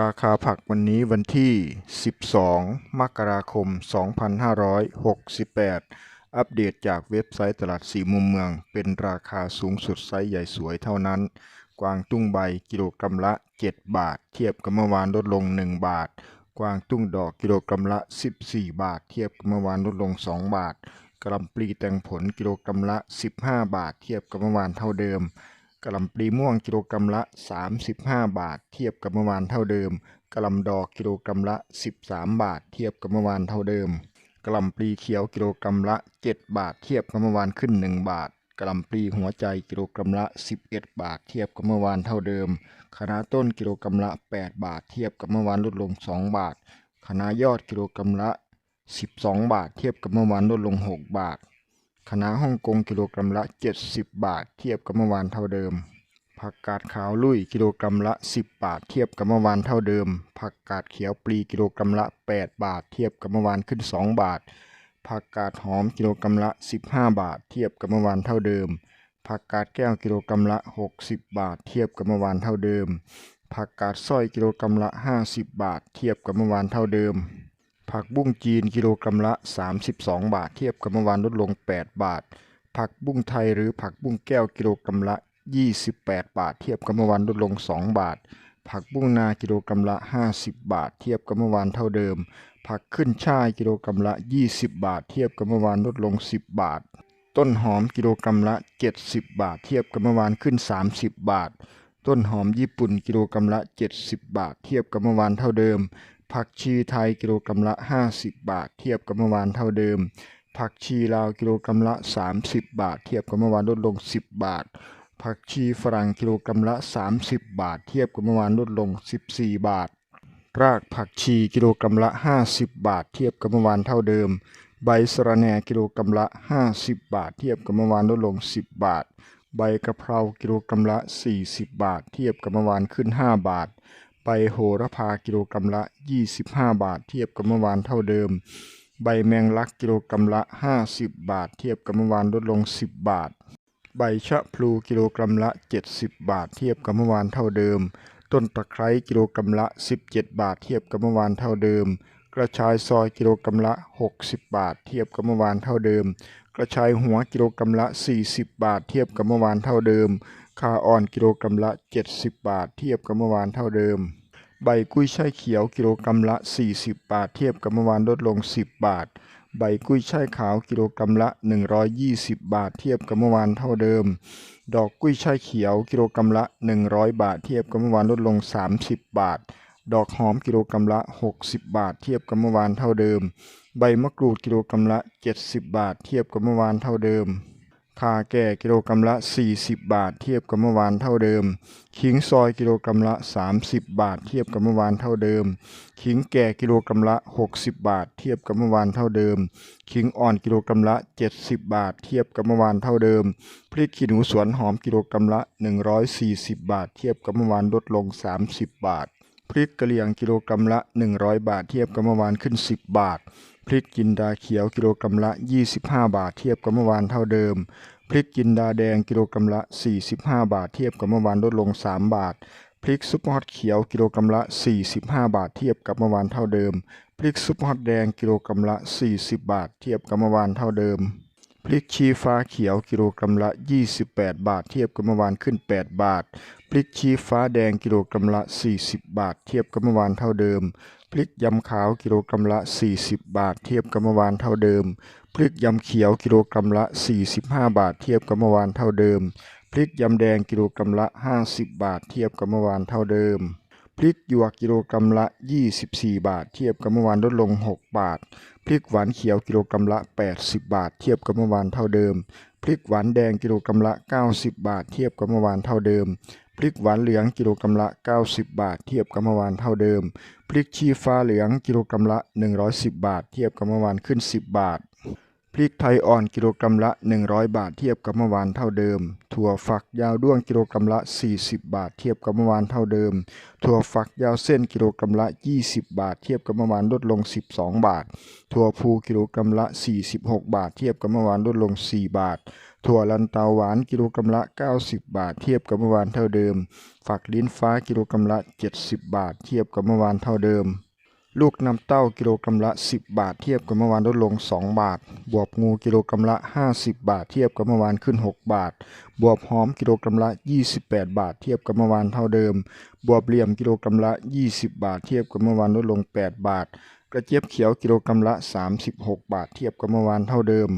ราคาผักวันนี้วันที่ 12 มกราคม 2568 อัปเดตจากเว็บไซต์ตลาดสี่มุมเมือง เป็นราคาสูงสุดไซส์ใหญ่สวยเท่านั้น กวางตุ้งใบกิโลกรัมละ 7 บาท เทียบกับเมื่อวานลดลง 1 บาท กวางตุ้งดอกกิโลกรัมละ 14 บาท เทียบกับเมื่อวานลดลง 2 บาทกะลำปลีแตงผลกิโลกรัมละ 15 บาท เทียบกับเมื่อวานเท่าเดิม กะหล่ำปลีม่วงกิโลกรัมละ 35 บาท เทียบกับเมื่อวานเท่าเดิมกะหล่ำดอกกิโลกรัมละ 13 บาท เทียบกับเมื่อวานเท่าเดิมกะหล่ำปลีเขียวกิโลกรัมละ 7 บาท เทียบกับเมื่อวานขึ้น 1 บาทกะหล่ำปลีหัวใจกิโลกรัมละ 11 บาท เทียบกับเมื่อวานเท่าเดิมคะน้าต้นกิโลกรัมละ 8 บาท เทียบกับเมื่อวานลดลง 2 บาทคะน้ายอดกิโลกรัมละ 12 บาท เทียบกับเมื่อวานลดลง 6 บาท คณะฮ่องกงกิโลกรัมละ 70 บาท เทียบกับเมื่อวานเท่าเดิม ผักกาดขาวลุยกิโลกรัมละ 10 บาท เทียบกับเมื่อวานเท่าเดิม ผักกาดเขียวปลีกิโลกรัมละ 8 บาท เทียบกับเมื่อวานขึ้น 2 บาท ผักกาดหอมกิโลกรัมละ 15 บาท เทียบกับเมื่อวานเท่าเดิม ผักกาดแก้วกิโลกรัมละ 60 บาท เทียบกับเมื่อวานเท่าเดิม ผักกาดสร้อยกิโลกรัมละ 50 บาท เทียบกับเมื่อวานเท่าเดิม ผักบุ้งจีนกิโลกรัมละ 32 บาท เทียบกับเมื่อวานลดลง 8 บาท ผักบุ้งไทยหรือผักบุ้งแก้วกิโลกรัมละ 28 บาท เทียบกับเมื่อวานลดลง 2 บาท ผักบุ้งนากิโลกรัมละ 50 บาท เทียบกับเมื่อวานเท่าเดิม ผักขึ้นช่ายกิโลกรัมละ 20 บาท เทียบกับเมื่อวานลดลง 10 บาท ต้นหอมกิโลกรัมละ 70 บาท เทียบกับเมื่อวานขึ้น 30 บาทต้นหอมญี่ปุ่นกิโลกรัมละ 70 บาท เทียบกับเมื่อวานเท่าเดิม ผักชีไทยกิโลกรัมละ 50 บาท เทียบกับเมื่อวานเท่าเดิม ผักชีลาวกิโลกรัมละ 30 บาท เทียบกับเมื่อวานลดลง 10 บาท ผักชีฝรั่งกิโลกรัมละ 30 บาท เทียบกับเมื่อวานลดลง 14 บาท รากผักชีกิโลกรัมละ 50 บาท เทียบกับเมื่อวานเท่าเดิม ใบสะระแหน่กิโลกรัมละ 50 บาท เทียบกับเมื่อวานลดลง 10 บาท ใบกะเพรากิโลกรัมละ 40 บาท เทียบกับเมื่อวานขึ้น 5 บาท ใบโหระพากิโลกรัมละ 25 บาท เทียบกับเมื่อวานเท่าเดิม ใบแมงลักกิโลกรัมละ 50 บาท เทียบกับเมื่อวานลดลง 10 บาท ใบชะพลูกิโลกรัมละ 70 บาท เทียบกับเมื่อวานเท่าเดิม ต้นตะไคร้กิโลกรัมละ 17 บาท เทียบกับเมื่อวานเท่าเดิม กระชายซอยกิโลกรัมละ 60 บาท เทียบกับเมื่อวานเท่าเดิม กระชายหัวกิโลกรัมละ 40 บาท เทียบกับเมื่อวานเท่าเดิม คาอ่อนกิโลกรัมละ 70 บาท เทียบกับเมื่อวานเท่าเดิม ใบกุ้ยช่ายเขียวกิโลกรัมละ 40 บาท เทียบกับเมื่อวานลดลง 10 บาท ใบกุ้ยช่ายขาวกิโลกรัมละ 120 บาท เทียบกับเมื่อวานเท่าเดิม ดอกกุ้ยช่ายเขียวกิโลกรัมละ 100 บาท เทียบกับเมื่อวานลดลง 30 บาท ดอกหอมกิโลกรัมละ 60 บาท เทียบกับเมื่อวานเท่าเดิม ใบมะกรูดกิโลกรัมละ 70 บาท เทียบกับเมื่อวานเท่าเดิมข่าแก่กิโลกรัมละ 40 บาท เทียบกับเมื่อวานเท่าเดิม ขิงซอยกิโลกรัมละ 30 บาท เทียบกับเมื่อวานเท่าเดิม ขิงแก่กิโลกรัมละ 60 บาท เทียบกับเมื่อวานเท่าเดิม ขิงอ่อนกิโลกรัมละ 70 บาท เทียบกับเมื่อวานเท่าเดิม พริกขี้หนูสวนหอมกิโลกรัมละ 140 บาท เทียบกับเมื่อวานลดลง 30 บาท พริกกะเหรี่ยงกิโลกรัมละ 100 บาท เทียบกับเมื่อวานขึ้น 10 บาท พริกจินดาเขียวกิโลกรัมละ 25 บาทเทียบกับเมื่อวานเท่าเดิม พริกจินดาแดงกิโลกรัมละ 45 บาทเทียบกับเมื่อวานลดลง 3 บาท พริกซุปฮอตเขียวกิโลกรัมละ 45 บาทเทียบกับเมื่อวานเท่าเดิม พริกซุปฮอตแดงกิโลกรัมละ 40 บาทเทียบกับเมื่อวานเท่าเดิม พริกชี้ฟ้าเขียวกิโลกรัมละ 28 บาทเทียบกับเมื่อวานขึ้น 8 บาท พริกชี้ฟ้าแดงกิโลกรัมละ 40 บาท เทียบกับเมื่อวานเท่าเดิม พริกยำขาวกิโลกรัมละ 40 บาท เทียบกับเมื่อวานเท่าเดิม พริกยำเขียวกิโลกรัมละ 45 บาท เทียบกับเมื่อวานเท่าเดิม พริกยำแดงกิโลกรัมละ 50 บาท เทียบกับเมื่อวานเท่าเดิม พริกหยวกกิโลกรัมละ 24 บาท เทียบกับเมื่อวานลดลง 6 บาท พริกหวานเขียวกิโลกรัมละ 80 บาท เทียบกับเมื่อวานเท่าเดิม พริกหวานแดงกิโลกรัมละ 90 บาท เทียบกับเมื่อวานเท่าเดิม พริกหวานเหลืองกิโลกรัมละ 90 บาท เทียบกับเมื่อวานเท่าเดิม พริกชี้ฟ้าเหลืองกิโลกรัมละ 110 บาท เทียบกับเมื่อวานขึ้น 10 บาท พริกไทยอ่อนกิโลกรัมละ 100 บาทเทียบกับเมื่อวานเท่าเดิม ถั่วฝักยาวด้วงกิโลกรัมละ 40 บาทเทียบกับเมื่อวานเท่าเดิม ถั่วฝักยาวเส้นกิโลกรัมละ 20 บาทเทียบกับเมื่อวานลดลง 12 บาท ถั่วพูกิโลกรัมละ 46 บาทเทียบกับเมื่อวานลดลง 4 บาท ถั่วลันเตาหวานกิโลกรัมละ 90 บาทเทียบกับเมื่อวานเท่าเดิม ฝักลิ้นฟ้ากิโลกรัมละ 70 บาทเทียบกับเมื่อวานเท่าเดิม ลูกน้ำเต้ากิโลกรัมละ 10 บาทเทียบกับเมื่อวานลดลง 2 บาท บวบงูกิโลกรัมละ 50 บาทเทียบกับเมื่อวานขึ้น 6 บาท บวบหอมกิโลกรัมละ 28 บาทเทียบกับเมื่อวานเท่าเดิม บวบเหลี่ยมกิโลกรัมละ 20 บาทเทียบกับเมื่อวานลดลง 8 บาท กระเจี๊ยบเขียวกิโลกรัมละ 36 บาทเทียบกับเมื่อวานเท่าเดิม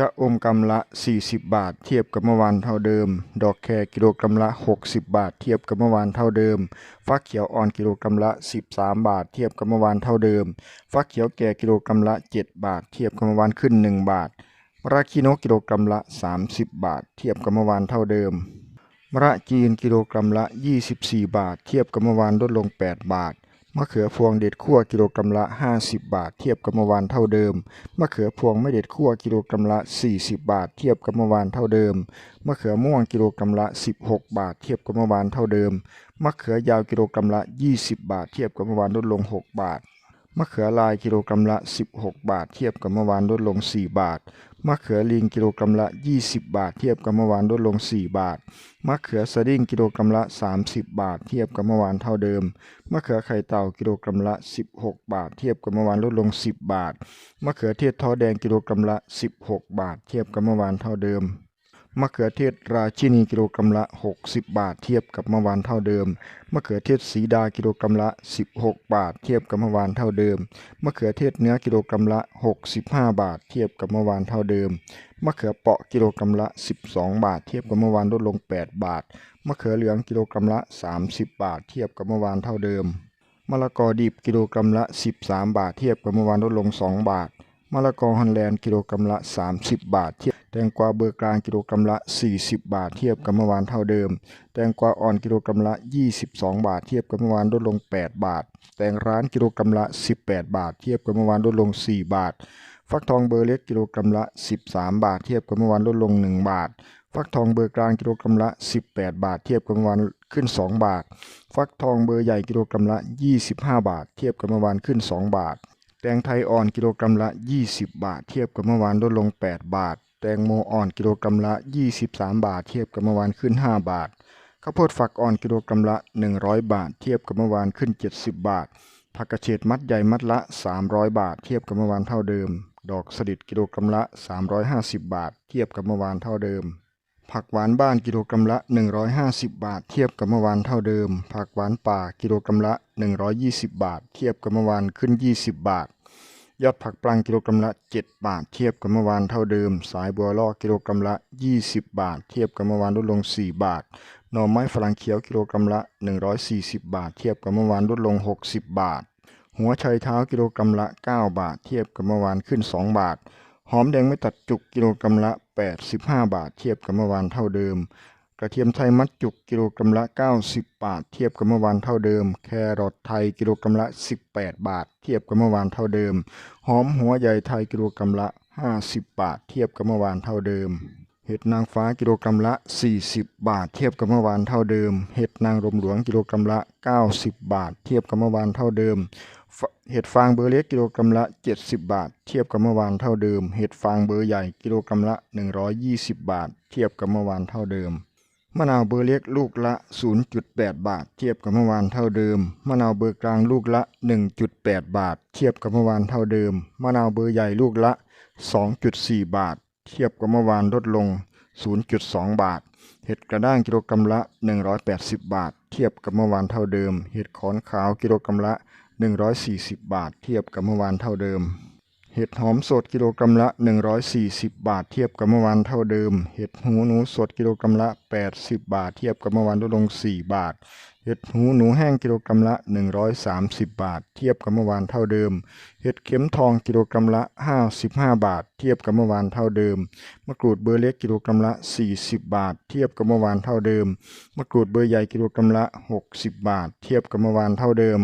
ชะอมกำละ 40 บาท เทียบกับเมื่อวานเท่าเดิม ดอกแครกิโลกรัมละ 60 บาท เทียบกับเมื่อวานเท่าเดิม ฟักเขียวอ่อนกิโลกรัมละ 13 บาท เทียบกับเมื่อวานเท่าเดิม ฟักเขียวแก่กิโลกรัมละ 7 บาท เทียบกับเมื่อวานขึ้น 1 บาทมะระคีโนกิโลกรัมละ 30 บาท เทียบกับเมื่อวานเท่าเดิมมะระจีนกิโลกรัมละ 24 บาท เทียบกับเมื่อวานลดลง 8 บาท มะเขือพวงเด็ดขั่วกิโลกรัมละ 50 บาท เทียบกับเมื่อวานเท่าเดิม มะเขือพวงไม่เด็ดขั่วกิโลกรัมละ 40 บาท เทียบกับเมื่อวานเท่าเดิม มะเขือม่วงกิโลกรัมละ 16 บาท เทียบกับเมื่อวานเท่าเดิม มะเขือยาวกิโลกรัมละ 20 บาท เทียบกับเมื่อวานลดลง 6 บาท มะเขือลายกิโลกรัมละ 16 บาท เทียบกับเมื่อวานลดลง 4 บาท มะเขือลิงกิโลกรัมละ 20 บาท เทียบกับเมื่อวานลดลง 4 บาท มะเขือสดิ้งกิโลกรัมละ 30 บาท เทียบกับเมื่อวานเท่าเดิม มะเขือไข่เต่ากิโลกรัมละ 16 บาท เทียบกับเมื่อวานลดลง 10 บาท มะเขือเทศท้อแดงกิโลกรัมละ 16 บาท เทียบกับเมื่อวานเท่าเดิม มะเขือเทศราชินีกิโลกรัมละ 60 บาทเทียบกับเมื่อวานเท่าเดิม มะเขือเทศสีดากิโลกรัมละ 16 บาทเทียบกับเมื่อวานเท่าเดิม มะเขือเทศเนื้อกิโลกรัมละ 65 บาทเทียบกับเมื่อวานเท่าเดิม มะเขือเปาะกิโลกรัมละ 12 บาทเทียบกับเมื่อวานลดลง 8 บาท มะเขือเหลืองกิโลกรัมละ 30 บาทเทียบกับเมื่อวานเท่าเดิม มะละกอดิบกิโลกรัมละ 13 บาทเทียบกับเมื่อวานลดลง 2 บาท มะละกอฮอลแลนด์กิโลกรัมละ 30 บาทเทียบ แตงกวาเบอร์กลางกิโลกรัมละ 40 บาทเทียบกับเมื่อวานเท่าเดิม แตงกวาอ่อนกิโลกรัมละ 22 บาท เทียบกับเมื่อวานลดลง 8 บาท แตงร้านกิโลกรัมละ 18 บาท เทียบกับเมื่อวานลดลง 4 บาท ฟักทองเบอร์เล็กกิโลกรัมละ 13 บาท เทียบกับเมื่อวานลดลง 1 บาท ฟักทองเบอร์กลางกิโลกรัมละ 18 บาท เทียบกับเมื่อวานขึ้น 2 บาท ฟักทองเบอร์ใหญ่กิโลกรัมละ 25 บาท เทียบกับเมื่อวานขึ้น 2 บาท แตงไทยอ่อนกิโลกรัมละ 20 บาท เทียบกับเมื่อวานลดลง 8 บาท แตงโมอ่อนกิโลกรัมละ 23 บาท เทียบกับเมื่อวานขึ้น 5 บาท ข้าวโพดฝักอ่อนกิโลกรัมละ 100 บาท เทียบกับเมื่อวานขึ้น 70 บาท ผักกระเฉดมัดใหญ่มัดละ 300 บาท เทียบกับเมื่อวานเท่าเดิม ดอกสลิดกิโลกรัมละ 350 บาท เทียบกับเมื่อวานเท่าเดิม ผักหวานบ้านกิโลกรัมละ 150 บาท เทียบกับเมื่อวานเท่าเดิม ผักหวานป่ากิโลกรัมละ 120 บาท เทียบกับเมื่อวานขึ้น 20 บาท ยอดผักปลังกิโลกรัมละ 7 บาท เทียบกับเมื่อวานเท่าเดิม สายบัวลอกกิโลกรัมละ 20 บาท เทียบกับเมื่อวานลดลง 4 บาทหน่อไม้ฝรั่งเขียวกิโลกรัมละ 140 บาท เทียบกับเมื่อวานลดลง 60 บาท หัวไชเท้ากิโลกรัมละ 9 บาท เทียบกับเมื่อวานขึ้น 2 บาท หอมแดงไม่ตัดจุกกิโลกรัมละ 85 บาท เทียบกับเมื่อวานเท่าเดิม กระเทียมไทยมัดจุกกิโลกรัมละ 90 บาท เทียบกับเมื่อวานเท่าเดิม แครอทไทยกิโลกรัมละ 18 บาท เทียบกับเมื่อวานเท่าเดิม หอมหัวใหญ่ไทยกิโลกรัมละ 50 บาท เทียบกับเมื่อวานเท่าเดิม เห็ดนางฟ้ากิโลกรัมละ 40 บาท เทียบกับเมื่อวานเท่าเดิม เห็ดนางรมหลวงกิโลกรัมละ 90 บาท เทียบกับเมื่อวานเท่าเดิม เห็ดฟางเบอร์เล็กกิโลกรัมละ 70 บาท เทียบกับเมื่อวานเท่าเดิม เห็ดฟางเบอร์ใหญ่กิโลกรัมละ 120 บาท เทียบกับเมื่อวานเท่าเดิม มะนาวเบอร์เล็กลูกละ 0.8 บาท เทียบกับเมื่อวานเท่าเดิม มะนาวเบอร์กลางลูกละ 1.8 บาท เทียบกับเมื่อวานเท่าเดิม มะนาวเบอร์ใหญ่ลูกละ 2.4 บาท เทียบกับเมื่อวานลดลง 0.2 บาท เห็ดกระด้างกิโลกรัมละ 180 บาท เทียบกับเมื่อวานเท่าเดิม เห็ดขอนขาวกิโลกรัมละ 140 บาท เทียบกับเมื่อวานเท่าเดิม เห็ดหอมสดกิโลกรัมละ 140 บาทเทียบกับเมื่อวานเท่าเดิม เห็ดหูหนูสดกิโลกรัมละ 80 บาท เทียบกับเมื่อวานลดลง 4 บาท เห็ดหูหนูแห้งกิโลกรัมละ 130 บาท เทียบกับเมื่อวานเท่าเดิม เห็ดเข็มทองกิโลกรัมละ 55 บาท เทียบกับเมื่อวานเท่าเดิม มะกรูดเบอร์เล็กกิโลกรัมละ 40 บาท เทียบกับเมื่อวานเท่าเดิม มะกรูดเบอร์ใหญ่กิโลกรัมละ 60 บาท เทียบกับเมื่อวานเท่าเดิม